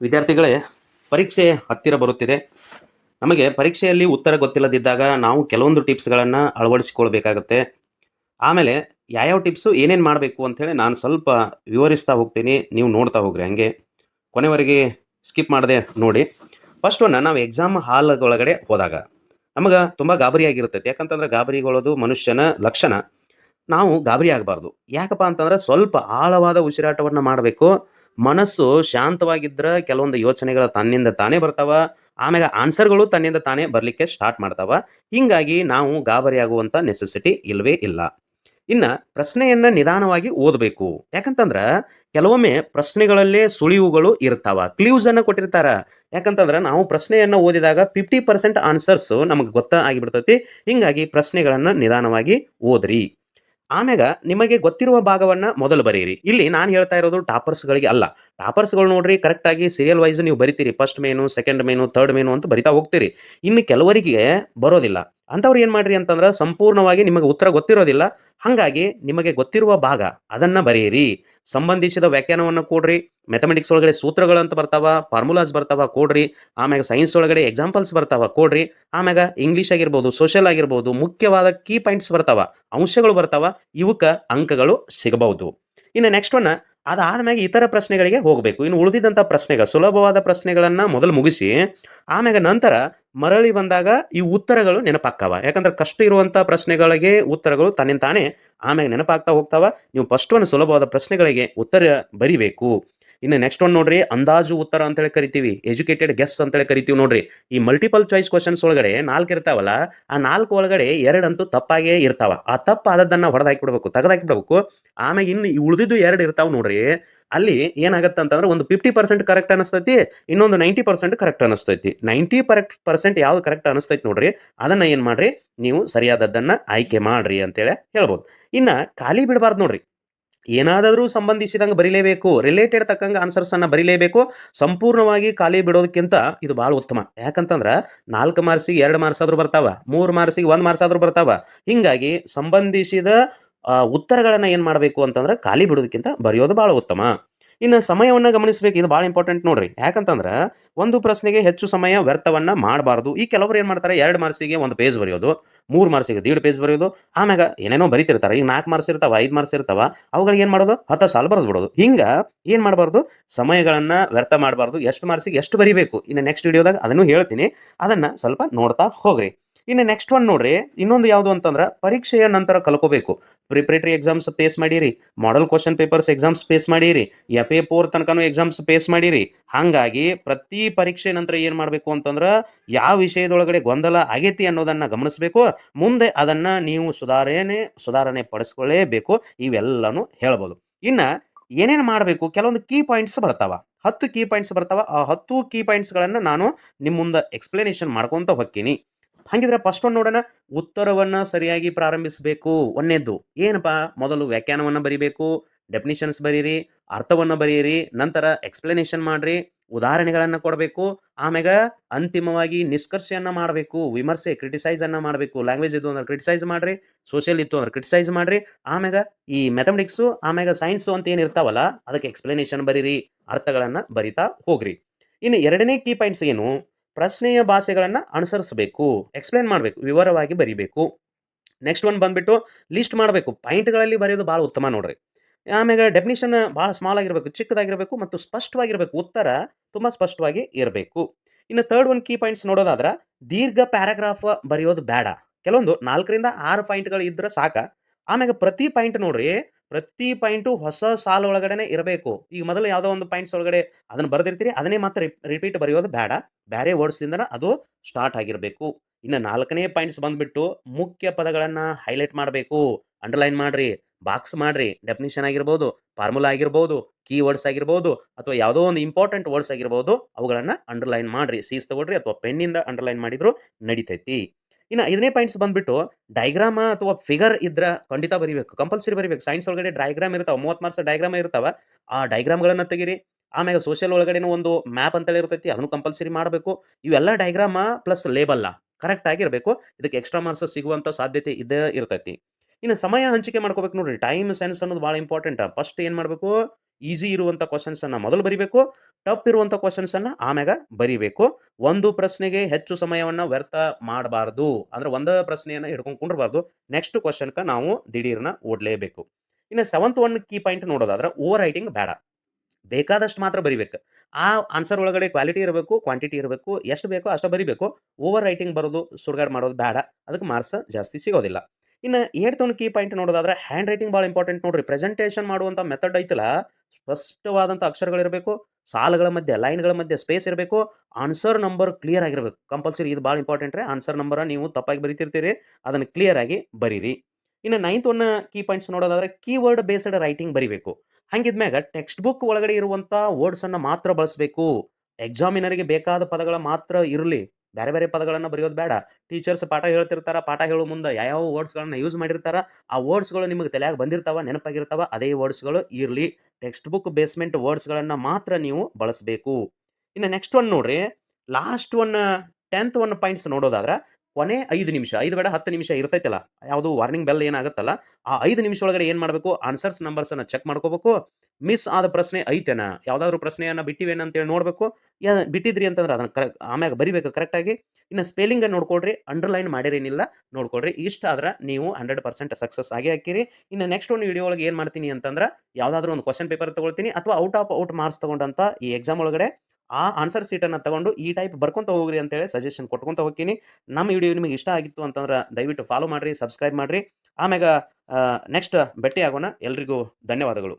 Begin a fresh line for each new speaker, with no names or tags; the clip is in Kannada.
ವಿದ್ಯಾರ್ಥಿಗಳೇ, ಪರೀಕ್ಷೆ ಹತ್ತಿರ ಬರುತ್ತಿದೆ. ನಮಗೆ ಪರೀಕ್ಷೆಯಲ್ಲಿ ಉತ್ತರ ಗೊತ್ತಿಲ್ಲದಿದ್ದಾಗ ನಾವು ಕೆಲವೊಂದು ಟಿಪ್ಸ್ಗಳನ್ನು ಅಳವಡಿಸಿಕೊಳ್ಬೇಕಾಗತ್ತೆ. ಆಮೇಲೆ ಯಾವ್ಯಾವ ಟಿಪ್ಸು ಏನೇನು ಮಾಡಬೇಕು ಅಂಥೇಳಿ ನಾನು ಸ್ವಲ್ಪ ವಿವರಿಸ್ತಾ ಹೋಗ್ತೀನಿ. ನೀವು ನೋಡ್ತಾ ಹೋಗ್ರಿ ಹಂಗೆ. ಕೊನೆವರೆಗೆ ಸ್ಕಿಪ್ ಮಾಡದೆ ನೋಡಿ. ಫಸ್ಟ್ ಒನ್ನ ನಾವು ಎಕ್ಸಾಮ್ ಹಾಲ್ಗೊಳಗಡೆ ಹೋದಾಗ ನಮಗೆ ತುಂಬ ಗಾಬರಿ ಆಗಿರ್ತೈತೆ. ಯಾಕಂತಂದ್ರೆ ಗಾಬರಿಗೊಳ್ಳೋದು ಮನುಷ್ಯನ ಲಕ್ಷಣ. ನಾವು ಗಾಬರಿ ಆಗಬಾರ್ದು. ಯಾಕಪ್ಪ ಅಂತಂದ್ರೆ ಸ್ವಲ್ಪ ಆಳವಾದ ಉಸಿರಾಟವನ್ನು ಮಾಡಬೇಕು. ಮನಸ್ಸು ಶಾಂತವಾಗಿದ್ರೆ ಕೆಲವೊಂದು ಯೋಚನೆಗಳು ತನ್ನಿಂದ ತಾನೇ ಬರ್ತಾವ ಆಮೇಲೆ ಆನ್ಸರ್ಗಳು ತನ್ನಿಂದ ತಾನೇ ಬರಲಿಕ್ಕೆ ಸ್ಟಾರ್ಟ್ ಮಾಡ್ತಾವ. ಹಿಂಗಾಗಿ ನಾವು ಗಾಬರಿ ಆಗುವಂಥ ನೆಸೆಸಿಟಿ ಇಲ್ಲವೇ ಇಲ್ಲ. ಇನ್ನು ಪ್ರಶ್ನೆಯನ್ನು ನಿಧಾನವಾಗಿ ಓದಬೇಕು. ಯಾಕಂತಂದ್ರೆ ಕೆಲವೊಮ್ಮೆ ಪ್ರಶ್ನೆಗಳಲ್ಲೇ ಸುಳಿವುಗಳು ಇರ್ತಾವ ಕ್ಲೂಸ್ ಅನ್ನು ಕೊಟ್ಟಿರ್ತಾರ. ಯಾಕಂತಂದ್ರೆ ನಾವು ಪ್ರಶ್ನೆಯನ್ನು ಓದಿದಾಗ ಫಿಫ್ಟಿ ಪರ್ಸೆಂಟ್ ಆನ್ಸರ್ಸ್ ನಮಗೆ ಗೊತ್ತ ಆಗಿಬಿಡ್ತೈತಿ. ಹಿಂಗಾಗಿ ಪ್ರಶ್ನೆಗಳನ್ನು ನಿಧಾನವಾಗಿ ಓದ್ರಿ. ಆಮ್ಯಾಗ ನಿಮಗೆ ಗೊತ್ತಿರುವ ಭಾಗವನ್ನ ಮೊದಲು ಬರೀರಿ. ಇಲ್ಲಿ ನಾನು ಹೇಳ್ತಾ ಇರೋದು ಟಾಪರ್ಸ್ಗಳಿಗೆ ಅಲ್ಲ. ಟಾಪರ್ಸ್ಗಳು ನೋಡ್ರಿ ಕರೆಕ್ಟಾಗಿ ಸೀರಿಯಲ್ ವೈಸ್ ನೀವು ಬರಿತೀರಿ. First main second main third main ಅಂತ ಬರಿತಾ ಹೋಗ್ತೀರಿ. ಇನ್ನು ಕೆಲವರಿಗೆ ಬರೋದಿಲ್ಲ. ಅಂಥವ್ರು ಏನು ಮಾಡ್ರಿ ಅಂತಂದ್ರೆ ಸಂಪೂರ್ಣವಾಗಿ ನಿಮಗೆ ಉತ್ತರ ಗೊತ್ತಿರೋದಿಲ್ಲ. ಹಾಗಾಗಿ ನಿಮಗೆ ಗೊತ್ತಿರುವ ಭಾಗ ಅದನ್ನು ಬರೆಯಿರಿ. ಸಂಬಂಧಿಸಿದ ವ್ಯಾಖ್ಯಾನವನ್ನು ಕೊಡ್ರಿ. ಮೆಥಮೆಟಿಕ್ಸ್ ಒಳಗಡೆ ಸೂತ್ರಗಳು ಅಂತ ಬರ್ತಾವ ಫಾರ್ಮುಲಾಸ್ ಬರ್ತಾವ ಕೊಡ್ರಿ. ಆಮ್ಯಾಗ ಸೈನ್ಸ್ ಒಳಗಡೆ ಎಕ್ಸಾಂಪಲ್ಸ್ ಬರ್ತಾವ ಕೊಡ್ರಿ. ಆಮ್ಯಾಗ ಇಂಗ್ಲೀಷ್ ಆಗಿರ್ಬೋದು ಸೋಷಿಯಲ್ ಆಗಿರ್ಬೋದು, ಮುಖ್ಯವಾದ ಕೀ ಪಾಯಿಂಟ್ಸ್ ಬರ್ತಾವ, ಅಂಶಗಳು ಬರ್ತಾವ, ಇವಕ್ಕೆ ಅಂಕಗಳು ಸಿಗಬಹುದು. ಇನ್ನು ನೆಕ್ಸ್ಟ್ ಒನ್ ಅದಾದ್ಮ್ಯಾಗ ಇತರ ಪ್ರಶ್ನೆಗಳಿಗೆ ಹೋಗಬೇಕು. ಇನ್ನು ಉಳಿದಿದ್ದಂಥ ಪ್ರಶ್ನೆಗಳು ಸುಲಭವಾದ ಪ್ರಶ್ನೆಗಳನ್ನು ಮೊದಲು ಮುಗಿಸಿ, ಆಮ್ಯಾಗ ನಂತರ ಮರಳಿ ಬಂದಾಗ ಈ ಉತ್ತರಗಳು ನೆನಪಾಗ್ತಾವ. ಯಾಕಂದ್ರೆ ಕಷ್ಟ ಇರುವಂಥ ಪ್ರಶ್ನೆಗಳಿಗೆ ಉತ್ತರಗಳು ತನ್ನಿಂದ ತಾನೇ ಆಮೇಲೆ ನೆನಪಾಗ್ತಾ ಹೋಗ್ತಾವ. ನೀವು ಫಸ್ಟ್ ಒಂದು ಸುಲಭವಾದ ಪ್ರಶ್ನೆಗಳಿಗೆ ಉತ್ತರ ಬರಿಬೇಕು. ಇನ್ನು ನೆಕ್ಸ್ಟ್ ಒನ್ ನೋಡ್ರಿ, ಅಂದಾಜು ಉತ್ತರ ಅಂತೇಳಿ ಕರಿತೀವಿ ಎಜುಕೇಟೆಡ್ ಗೆಸ್ ಅಂತೇಳಿ ಕರಿತೀವಿ ನೋಡ್ರಿ. ಈ ಮಲ್ಟಿಪಲ್ ಚಾಯ್ಸ್ ಕ್ವಶನ್ಸ್ ಒಳಗಡೆ ನಾಲ್ಕು ಇರ್ತಾವಲ್ಲ, ಆ ನಾಲ್ಕು ಒಳಗಡೆ ಎರಡಂತೂ ತಪ್ಪಾಗೇ ಇರ್ತಾವ. ಆ ತಪ್ಪು ಆದದ್ದನ್ನ ಹೊಡೆದಾಕಿಬಿಡ್ಬೇಕು, ತೆಗೆದಾಕಿಬಿಡ್ಬೇಕು. ಆಮೇಲೆ ಇನ್ನು ಉಳಿದಿದ್ದು ಎರಡು ಇರ್ತಾವ ನೋಡ್ರಿ. ಅಲ್ಲಿ ಏನಾಗತ್ತೆ ಅಂತಂದ್ರೆ ಒಂದು ಫಿಫ್ಟಿ ಪರ್ಸೆಂಟ್ ಕರೆಕ್ಟ್ ಅನಿಸ್ತೈತಿ, ಇನ್ನೊಂದು ನೈಂಟಿ ಪರ್ಸೆಂಟ್ ಕರೆಕ್ಟ್ ಅನಿಸ್ತೈತಿ. ನೈಂಟಿ ಪರೆಕ್ಟ್ ಪರ್ಸೆಂಟ್ ಯಾವ್ದು ಕರೆಕ್ಟ್ ಅನಿಸ್ತೈತಿ ನೋಡ್ರಿ, ಅದನ್ನ ಏನು ಮಾಡ್ರಿ, ನೀವು ಸರಿಯಾದದ್ದನ್ನ ಆಯ್ಕೆ ಮಾಡ್ರಿ ಅಂತೇಳಿ ಹೇಳ್ಬೋದು. ಇನ್ನ ಖಾಲಿ ಬಿಡಬಾರ್ದು ನೋಡ್ರಿ. ಏನಾದರೂ ಸಂಬಂಧಿಸಿದಂಗೆ ಬರಿಲೇಬೇಕು ರಿಲೇಟೆಡ್ ತಕ್ಕಂಗೆ ಆನ್ಸರ್ಸ್ ಅನ್ನ ಬರಿಲೇಬೇಕು, ಸಂಪೂರ್ಣವಾಗಿ ಖಾಲಿ ಬಿಡೋದಕ್ಕಿಂತ ಇದು ಭಾಳ ಉತ್ತಮ. ಯಾಕಂತಂದ್ರೆ ನಾಲ್ಕು ಮಾರ್ಸಿಗೆ ಎರಡು ಮಾರ್ಸ್ ಆದ್ರೂ ಬರ್ತಾವ, ಮೂರು ಮಾರ್ಸಿಗೆ ಒಂದು ಮಾರ್ಸ್ ಆದ್ರೂ ಬರ್ತಾವ. ಹಿಂಗಾಗಿ ಸಂಬಂಧಿಸಿದ ಉತ್ತರಗಳನ್ನ ಏನು ಮಾಡಬೇಕು ಅಂತಂದ್ರೆ ಖಾಲಿ ಬಿಡೋದಕ್ಕಿಂತ ಬರೆಯೋದು ಭಾಳ ಉತ್ತಮ. ಇನ್ನು ಸಮಯವನ್ನು ಗಮನಿಸಬೇಕು, ಇದು ಭಾಳ ಇಂಪಾರ್ಟೆಂಟ್ ನೋಡ್ರಿ. ಯಾಕಂತಂದ್ರೆ, ಒಂದು ಪ್ರಶ್ನೆಗೆ ಹೆಚ್ಚು ಸಮಯ ವ್ಯರ್ಥವನ್ನ ಮಾಡಬಾರ್ದು. ಈ ಕೆಲವರು ಏನು ಮಾಡ್ತಾರೆ, ಎರಡು ಮಾರ್ಸಿಗೆ ಒಂದು ಪೇಜ್ ಬರೆಯೋದು, ಮೂರು ಮಾರ್ಸಿಗೆ ದೀಡ್ ಪೇಜ್ ಬರೆಯೋದು, ಆಮ್ಯಾಗ ಏನೇನೋ ಬರಿತಿರ್ತಾರೆ, ಈಗ ನಾಲ್ಕು ಮಾರ್ಸ್ ಇರ್ತಾವ, ಐದು ಮಾರ್ಕ್ಸ್ ಇರ್ತಾವ, ಅವುಗಳಿಗೆ ಏನು ಮಾಡೋದು? ಹತ್ತು ಸಾಲ ಬರೆದು ಬಿಡೋದು. ಹಿಂಗೆ ಏನು ಮಾಡಬಾರ್ದು? ಸಮಯಗಳನ್ನು ವ್ಯರ್ಥ ಮಾಡಬಾರ್ದು. ಎಷ್ಟು ಮಾರ್ಸಿಗೆ ಎಷ್ಟು ಬರಿಬೇಕು? ಇನ್ನು ನೆಕ್ಸ್ಟ್ ವಿಡಿಯೋದಾಗ ಅದನ್ನು ಹೇಳ್ತೀನಿ. ಅದನ್ನು ಸ್ವಲ್ಪ ನೋಡ್ತಾ ಹೋಗ್ರಿ. ಇನ್ನು ನೆಕ್ಸ್ಟ್ ಒನ್ ನೋಡ್ರಿ. ಇನ್ನೊಂದು ಯಾವುದು ಅಂತಂದ್ರೆ, ಪರೀಕ್ಷೆಯ ನಂತರ ಕಲ್ಕೋಬೇಕು. ಪ್ರಿಪ್ರೇಟರಿ ಎಕ್ಸಾಮ್ಸ್ ಪೇಸ್ ಮಾಡಿರಿ model question papers exams pass ಮಾಡಿರಿ ಎಫ್ ಎ ಫೋರ್ ತನಕನೂ ಎಕ್ಸಾಮ್ಸ್ ಪೇಸ್ ಮಾಡಿರಿ. ಹಾಗಾಗಿ ಪ್ರತಿ ಪರೀಕ್ಷೆ ನಂತರ ಏನು ಮಾಡಬೇಕು ಅಂತಂದ್ರೆ ಯಾವ ವಿಷಯದೊಳಗಡೆ ಗೊಂದಲ ಆಗೈತಿ ಅನ್ನೋದನ್ನ ಗಮನಿಸಬೇಕು. ಮುಂದೆ ಅದನ್ನ ನೀವು ಸುಧಾರಣೆ ಸುಧಾರಣೆ ಪಡಿಸ್ಕೊಳ್ಳೇಬೇಕು. ಇವೆಲ್ಲನೂ ಹೇಳ್ಬೋದು. ಇನ್ನು ಏನೇನು ಮಾಡಬೇಕು? ಕೆಲವೊಂದು ಕೀ ಪಾಯಿಂಟ್ಸ್ ಬರ್ತಾವ. ಹತ್ತು ಕೀ ಪಾಯಿಂಟ್ಸ್ ಬರ್ತಾವ. ಆ ಹತ್ತು ಕೀ ಪಾಯಿಂಟ್ಸ್ಗಳನ್ನು ನಾನು ನಿಮ್ಮ ಮುಂದೆ ಎಕ್ಸ್ಪ್ಲನೇಷನ್ ಮಾಡ್ಕೊತ ಹೋಗ್ತೀನಿ. ಹಾಗಿದ್ರೆ ಫಸ್ಟ್ ಒಂದು ನೋಡೋಣ. ಉತ್ತರವನ್ನ ಸರಿಯಾಗಿ ಪ್ರಾರಂಭಿಸಬೇಕು. ಒಂದೇದ್ದು ಏನಪ್ಪ? ಮೊದಲು ವ್ಯಾಖ್ಯಾನವನ್ನು ಬರೀಬೇಕು ಡೆಫಿನಿಷನ್ಸ್ ಬರೀರಿ, ಅರ್ಥವನ್ನ ಬರೀರಿ, ನಂತರ ಎಕ್ಸ್ಪ್ಲನೇಷನ್ ಮಾಡ್ರಿ, ಉದಾಹರಣೆಗಳನ್ನು ಕೊಡಬೇಕು, ಆಮ್ಯಾಗ ಅಂತಿಮವಾಗಿ ನಿಷ್ಕರ್ಷೆಯನ್ನು ಮಾಡಬೇಕು, ವಿಮರ್ಶೆ ಕ್ರಿಟಿಸೈಸ್ ಅನ್ನ ಮಾಡಬೇಕು. ಲ್ಯಾಂಗ್ವೇಜ್ ಇದು ಅಂದ್ರೆ ಕ್ರಿಟಿಸೈಸ್ ಮಾಡ್ರಿ ಸೋಷಿಯಲ್ ಇತ್ತು ಅಂದ್ರೆ ಕ್ರಿಟಿಸೈಸ್ ಮಾಡ್ರಿ, ಆಮ್ಯಾಗ ಈ ಮ್ಯಾಥಮೆಟಿಕ್ಸು ಆಮ್ಯಾಗ ಸೈನ್ಸು ಅಂತ ಏನು ಇರ್ತಾವಲ್ಲ, ಅದಕ್ಕೆ ಎಕ್ಸ್ಪ್ಲನೇಷನ್ ಬರೀರಿ, ಅರ್ಥಗಳನ್ನ ಬರಿತಾ ಹೋಗ್ರಿ. ಇನ್ನು ಎರಡನೇ ಕೀ ಪಾಯಿಂಟ್ಸ್ ಏನು? ಪ್ರಶ್ನೆಯ ಭಾಷೆಗಳನ್ನು ಅನುಸರಿಸಬೇಕು ಎಕ್ಸ್ಪ್ಲೇನ್ ಮಾಡಬೇಕು, ವಿವರವಾಗಿ ಬರಿಬೇಕು. ನೆಕ್ಸ್ಟ್ ಒನ್ ಬಂದ್ಬಿಟ್ಟು ಲಿಸ್ಟ್ ಮಾಡಬೇಕು. ಪಾಯಿಂಟ್ಗಳಲ್ಲಿ ಬರೆಯೋದು ಭಾಳ ಉತ್ತಮ ನೋಡ್ರಿ. ಆಮೇಲೆ ಡೆಫಿನಿಷನ್ ಭಾಳ ಸ್ಮಾಲ್ ಆಗಿರಬೇಕು, ಚಿಕ್ಕದಾಗಿರಬೇಕು ಮತ್ತು ಸ್ಪಷ್ಟವಾಗಿರಬೇಕು. ಉತ್ತರ ತುಂಬ ಸ್ಪಷ್ಟವಾಗಿ ಇರಬೇಕು. ಇನ್ನು ತರ್ಡ್ ಒನ್ ಕೀ ಪಾಯಿಂಟ್ಸ್ ನೋಡೋದಾದ್ರೆ ದೀರ್ಘ ಪ್ಯಾರಾಗ್ರಾಫ್ ಬರೆಯೋದು ಬೇಡ. ಕೆಲವೊಂದು ನಾಲ್ಕರಿಂದ ಆರು ಪಾಯಿಂಟ್ಗಳು ಇದ್ರೆ ಸಾಕ. ಆಮ್ಯಾಗ ಪ್ರತಿ ಪಾಯಿಂಟ್ ನೋಡ್ರಿ ಪ್ರತಿ ಪಾಯಿಂಟು ಹೊಸ ಸಾಲು ಒಳಗಡೆನೆ ಇರಬೇಕು. ಈಗ ಮೊದಲು ಯಾವುದೋ ಒಂದು ಪಾಯಿಂಟ್ಸ್ ಒಳಗಡೆ ಅದನ್ನು ಬರೆದಿರ್ತೀರಿ, ಅದನ್ನೇ ಮಾತ್ರ ರಿಪೀಟ್ ಬರೆಯೋದು ಬೇಡ. ಬೇರೆ ವರ್ಡ್ಸಿಂದ ಅದು ಸ್ಟಾರ್ಟ್ ಆಗಿರಬೇಕು. ಇನ್ನು ನಾಲ್ಕನೇ ಪಾಯಿಂಟ್ಸ್ ಬಂದ್ಬಿಟ್ಟು ಮುಖ್ಯ ಪದಗಳನ್ನು ಹೈಲೈಟ್ ಮಾಡಬೇಕು. ಅಂಡರ್ಲೈನ್ ಮಾಡ್ರಿ, ಬಾಕ್ಸ್ ಮಾಡ್ರಿ, ಡೆಫಿನಿಷನ್ ಆಗಿರ್ಬೋದು, ಫಾರ್ಮುಲಾ ಆಗಿರ್ಬೋದು ಕೀ ವರ್ಡ್ಸ್ ಆಗಿರ್ಬೋದು, ಅಥವಾ ಯಾವುದೋ ಒಂದು ಇಂಪಾರ್ಟೆಂಟ್ ವರ್ಡ್ಸ್ ಆಗಿರ್ಬೋದು, ಅವುಗಳನ್ನು ಅಂಡರ್ಲೈನ್ ಮಾಡ್ರಿ. ಸೀಸ್ ತಗೊಳ್ರಿ ಅಥವಾ ಪೆನ್ನಿಂದ ಅಂಡರ್ಲೈನ್ ಮಾಡಿದ್ರು ನಡಿತೈತಿ. ಇನ್ನು ಐದನೇ ಪಾಯಿಂಟ್ಸ್ ಬಂದ್ಬಿಟ್ಟು ಡೈಗ್ರಾಮ ಅಥವಾ ಫಿಗರ್ ಇದ್ರೆ ಖಂಡಿತ ಬರಿಬೇಕು. ಕಂಪಲ್ಸರಿ ಬರಿಬೇಕು. ಸೈನ್ಸ್ ಒಳಗಡೆ ಡೈಗ್ರಾಮ್ ಇರ್ತಾವೆ. ಮೂವತ್ತು ಮಾರ್ಕ್ಸ್ ಡೈಗ್ರಾಮ್ ಇರ್ತಾವೆ. ಆ ಡೈಗ್ರಾಮ್ಗಳನ್ನು ತೆಗಿರಿ. ಆಮೇಲೆ ಸೋಷಿಯಲ್ ಒಳಗಡೆನೂ ಒಂದು ಮ್ಯಾಪ್ ಅಂತೇಳಿ ಇರ್ತೈತಿ. ಅದನ್ನು ಕಂಪಲ್ಸರಿ ಮಾಡಬೇಕು. ಇವೆಲ್ಲ ಡೈಗ್ರಾಮ ಪ್ಲಸ್ ಲೇಬಲ್ಲ ಕರೆಕ್ಟ್ ಆಗಿರಬೇಕು. ಇದಕ್ಕೆ ಎಕ್ಸ್ಟ್ರಾ ಮಾರ್ಕ್ಸ್ ಸಿಗುವಂಥ ಸಾಧ್ಯತೆ ಇದೇ ಇರ್ತೈತಿ. ಇನ್ನು ಸಮಯ ಹಂಚಿಕೆ ಮಾಡ್ಕೋಬೇಕು ನೋಡ್ರಿ. ಟೈಮ್ ಸೆನ್ಸ್ ಅನ್ನೋದು ಭಾಳ ಇಂಪಾರ್ಟೆಂಟ್ ಫಸ್ಟ್ ಏನು ಮಾಡಬೇಕು? ಈಸಿ ಇರುವಂಥ ಕ್ವಶನ್ಸನ್ನು ಮೊದಲು ಬರಿಬೇಕು ಟಫ್ ಇರುವಂಥ ಕ್ವಶನ್ಸನ್ನು ಆಮ್ಯಾಗ ಬರಿಬೇಕು. ಒಂದು ಪ್ರಶ್ನೆಗೆ ಹೆಚ್ಚು ಸಮಯವನ್ನು ವ್ಯರ್ಥ ಮಾಡಬಾರ್ದು. ಅಂದ್ರೆ ಒಂದೇ ಪ್ರಶ್ನೆಯನ್ನು ಹಿಡ್ಕೊಂಡು ಕುಂಡ್ರಬಾರ್ದು. ನೆಕ್ಸ್ಟ್ ಕ್ವಶನ್ಗೆ ನಾವು ದಿಢೀರ್ನ ಓಡಲೇಬೇಕು. ಇನ್ನು ಸೆವೆಂತ್ ಒನ್ ಕೀ ಪಾಯಿಂಟ್ ನೋಡೋದಾದ್ರೆ ಓವರ್ ರೈಟಿಂಗ್ ಬೇಡ. ಬೇಕಾದಷ್ಟು ಮಾತ್ರ ಬರಿಬೇಕು. ಆ ಆನ್ಸರ್ ಒಳಗಡೆ ಕ್ವಾಲಿಟಿ ಇರಬೇಕು ಕ್ವಾಂಟಿಟಿ ಇರಬೇಕು, ಎಷ್ಟು ಬೇಕೋ ಅಷ್ಟು ಬರಿಬೇಕು. ಓವರ್ ರೈಟಿಂಗ್ ಬರೋದು, ಸುಡ್ಗಾಡ್ ಮಾಡೋದು ಬೇಡ. ಅದಕ್ಕೆ ಮಾರ್ಕ್ಸ್ ಜಾಸ್ತಿ ಸಿಗೋದಿಲ್ಲ. ಇನ್ನು ಏಟ್ ಒನ್ ಕೀ ಪಾಯಿಂಟ್ ನೋಡೋದಾದ್ರೆ ಹ್ಯಾಂಡ್ ರೈಟಿಂಗ್ ಭಾಳ ಇಂಪಾರ್ಟೆಂಟ್ ನೋಡ್ರಿ. ಪ್ರೆಸೆಂಟೇಷನ್ ಮಾಡುವಂಥ ಮೆಥಡ್ ಐತಲ್ಲ ಸ್ಪಷ್ಟವಾದಂಥ ಅಕ್ಷರಗಳಿರಬೇಕು, ಸಾಲುಗಳ ಮಧ್ಯೆ, ಲೈನ್ಗಳ ಮಧ್ಯೆ ಸ್ಪೇಸ್ ಇರಬೇಕು ಆನ್ಸರ್ ನಂಬರ್ ಕ್ಲಿಯರ್ ಆಗಿರಬೇಕು. ಕಂಪಲ್ಸರಿ ಇದು ಭಾಳ ಇಂಪಾರ್ಟೆಂಟ್ ರೀ. ಆನ್ಸರ್ ನಂಬರ್ ನೀವು ತಪ್ಪಾಗಿ ಬರಿತಿರ್ತೀರಿ, ಅದನ್ನು ಕ್ಲಿಯರ್ ಆಗಿ ಬರೀರಿ. ಇನ್ನು ನೈನ್ತ್ ಒನ್ ಕೀ ಪಾಯಿಂಟ್ಸ್ ನೋಡೋದಾದ್ರೆ ಕೀವರ್ಡ್ ಬೇಸ್ಡ್ ರೈಟಿಂಗ್ ಬರಿಬೇಕು. ಹಂಗಿದ್ಮ್ಯಾಗ ಟೆಕ್ಸ್ಟ್ ಬುಕ್ ಒಳಗಡೆ ಇರುವಂಥ ವರ್ಡ್ಸನ್ನು ಮಾತ್ರ ಬಳಸಬೇಕು. ಎಕ್ಸಾಮಿನರಿಗೆ ಬೇಕಾದ ಪದಗಳ ಮಾತ್ರ ಇರಲಿ. ಬೇರೆ ಬೇರೆ ಪದಗಳನ್ನು ಬರೆಯೋದು ಬೇಡ. ಟೀಚರ್ಸ್ ಪಾಠ ಹೇಳ್ತಿರ್ತಾರ, ಪಾಠ ಹೇಳೋ ಮುಂದೆ ಯಾವ ವರ್ಡ್ಸ್ಗಳನ್ನು ಯೂಸ್ ಮಾಡಿರ್ತಾರ, ಆ ವರ್ಡ್ಸ್ಗಳು ನಿಮಗೆ ತಲೆಯಾಗಿ ಬಂದಿರ್ತಾವ, ನೆನಪಾಗಿರ್ತಾವ, ಅದೇ ವರ್ಡ್ಸ್ಗಳು ಇರಲಿ. ಟೆಕ್ಸ್ಟ್ ಬುಕ್ ಬೇಸ್ಮೆಂಟ್ ವರ್ಡ್ಸ್ಗಳನ್ನು ಮಾತ್ರ ನೀವು ಬಳಸಬೇಕು. ಇನ್ನು ನೆಕ್ಸ್ಟ್ ಒನ್ ನೋಡ್ರಿ last one tenth one points ನೋಡೋದಾದ್ರೆ ಕೊನೆ ಐದು ನಿಮಿಷ, ಐದು ಬೇಡ ಹತ್ತು ನಿಮಿಷ ಇರ್ತೈತಲ್ಲ, ಯಾವುದು ವಾರ್ನಿಂಗ್ ಬೆಲ್ ಏನಾಗುತ್ತಲ್ಲ, ಆ ಐದು ನಿಮಿಷ ಒಳಗಡೆ ಏನು ಮಾಡಬೇಕು ಆನ್ಸರ್ಸ್ ನಂಬರ್ಸನ್ನು ಚೆಕ್ ಮಾಡ್ಕೋಬೇಕು. ಮಿಸ್ ಆದ ಪ್ರಶ್ನೆ ಐತೆನಾ? ಯಾವುದಾದ್ರು ಪ್ರಶ್ನೆಯನ್ನು ಬಿಟ್ಟಿವೇನ ಅಂತೇಳಿ ನೋಡಬೇಕು. ಯಾ, ಬಿಟ್ಟಿದ್ರಿ ಅಂತಂದ್ರೆ ಅದನ್ನು ಕರೆಕ್ಟ್ ಆಮ್ಯಾಗ ಬರಿಬೇಕು ಕರೆಕ್ಟಾಗಿ ಇನ್ನು ಸ್ಪೆಲ್ಲಿಂಗ್ ನೋಡ್ಕೊಳ್ರಿ ಅಂಡರ್ಲೈನ್ ಮಾಡಿರೇನಿಲ್ಲ, ನೋಡ್ಕೊಳ್ರಿ. ಇಷ್ಟ ಆದ್ರೆ ನೀವು ಹಂಡ್ರೆಡ್ ಪರ್ಸೆಂಟ್ ಸಕ್ಸಸ್ ಆಗೇ ಹಾಕಿರಿ ಇನ್ನು ನೆಕ್ಸ್ಟ್ ಒಂದು ವಿಡಿಯೋ ಒಳಗೆ ಏನು ಮಾಡ್ತೀನಿ ಅಂತಂದ್ರೆ, ಯಾವುದಾದ್ರೂ ಒಂದು ಕ್ವಶನ್ ಪೇಪರ್ ತೊಗೊಳ್ತೀನಿ, ಅಥವಾ ಔಟ್ ಆಫ್ ಔಟ್ ಮಾರ್ಕ್ಸ್ ತಗೊಂಡಂತ ಈ ಎಕ್ಸಾಮ್ ಒಳಗಡೆ ಆ ಆನ್ಸರ್ ಸೀಟನ್ನು ತಗೊಂಡು ಈ ಟೈಪ್ ಬರ್ಕೊಂತ ಹೋಗ್ರಿ ಅಂತೇಳಿ ಸಜೆಷನ್ ಕೊಟ್ಕೊಂತ ಹೋಗ್ತೀನಿ. ನಮ್ಮ ವಿಡಿಯೋ ನಿಮಗೆ ಇಷ್ಟ ಆಗಿತ್ತು ಅಂತಂದ್ರೆ ದಯವಿಟ್ಟು ಫಾಲೋ ಮಾಡಿರಿ ಸಬ್ಸ್ಕ್ರೈಬ್ ಮಾಡಿರಿ. ಆಮ್ಯಾಗ ನೆಕ್ಸ್ಟ್ ಭೇಟಿ ಆಗೋಣ ಎಲ್ರಿಗೂ ಧನ್ಯವಾದಗಳು.